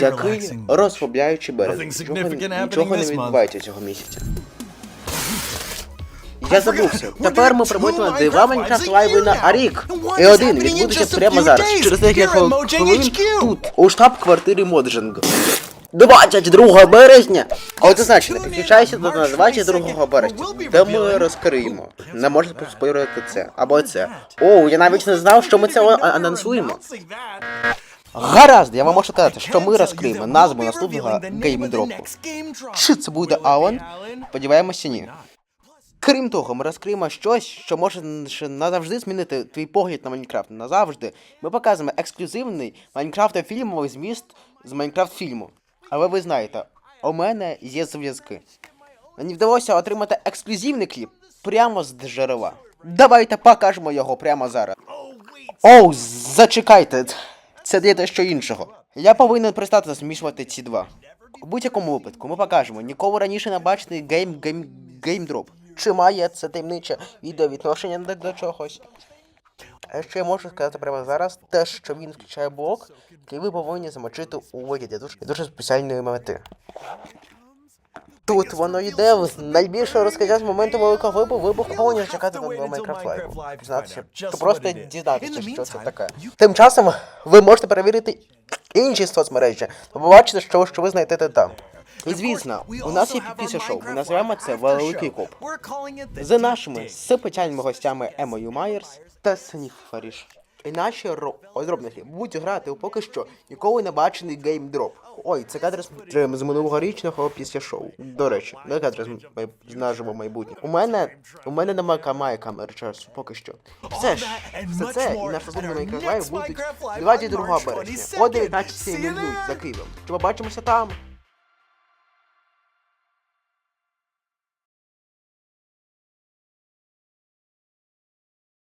Який розслабляючий берег. Нічого, нічого не відбувається цього місяця. Я забувся. Тепер ми прибудемо дива Майнкрафт лайви на Арік. І один відбудеться прямо зараз. Через декілька хвилин тут, у штаб-квартирі Моджинг. 22 березня! Не підключайся до нас 22 березня, де ми розкриємо. Не можна поспорити це. Або це. О, я навіть не знав, що ми це анонсуємо. Гаразд, я вам можу сказати, що ми розкриємо назву наступного геймдропу. Чи це буде Алан? Сподіваємося, ні. Крім того, ми розкриємо щось, що може назавжди змінити твій погляд на Майнкрафт. Назавжди. Ми показуємо ексклюзивний Майнкрафт-фільмовий зміст з Майнкрафт-фільму. Але ви знаєте, у мене є зв'язки. Мені вдалося отримати ексклюзивний кліп прямо з джерела. Давайте покажемо його прямо зараз. Оу, зачекайте, це є дещо іншого. Я повинен пристати змішувати ці два. У будь-якому випадку ми покажемо ніколи раніше не бачений гейм гейм геймдроп. Чи має це таємниче відео відношення до, до чогось? А що я можу сказати прямо зараз, те, що він включає блок, який ви повинні замочити у вигляді дуже, дуже спеціальної мети. Тут воно йде в найбільше розказати з моменту великого вибуху, вибуху повинні чекати до Майнкрафт Лайву. Дізнатися, то просто дізнатися, що це таке. Тим часом ви можете перевірити інші соцмережі, то побачите, що, що ви знайдете там. І звісно, у нас є підписи шоу, ми називаємо це Великий Коп. За нашими спеціальними гостями Емою Майерс та Сніф Фаріш. І наші ро- розробники будуть грати у поки що ніколи не бачений геймдроп. Ой, це кадр з, з минулогорічного після шоу. До речі, не кадр з, нашого майбутнього. У мене у мене немає камає камери часу, поки що. Все ж, все це і наш розумний Майнкрафт Лайв будуть 22 березня о 19.00 за Києвом. Чи побачимося там?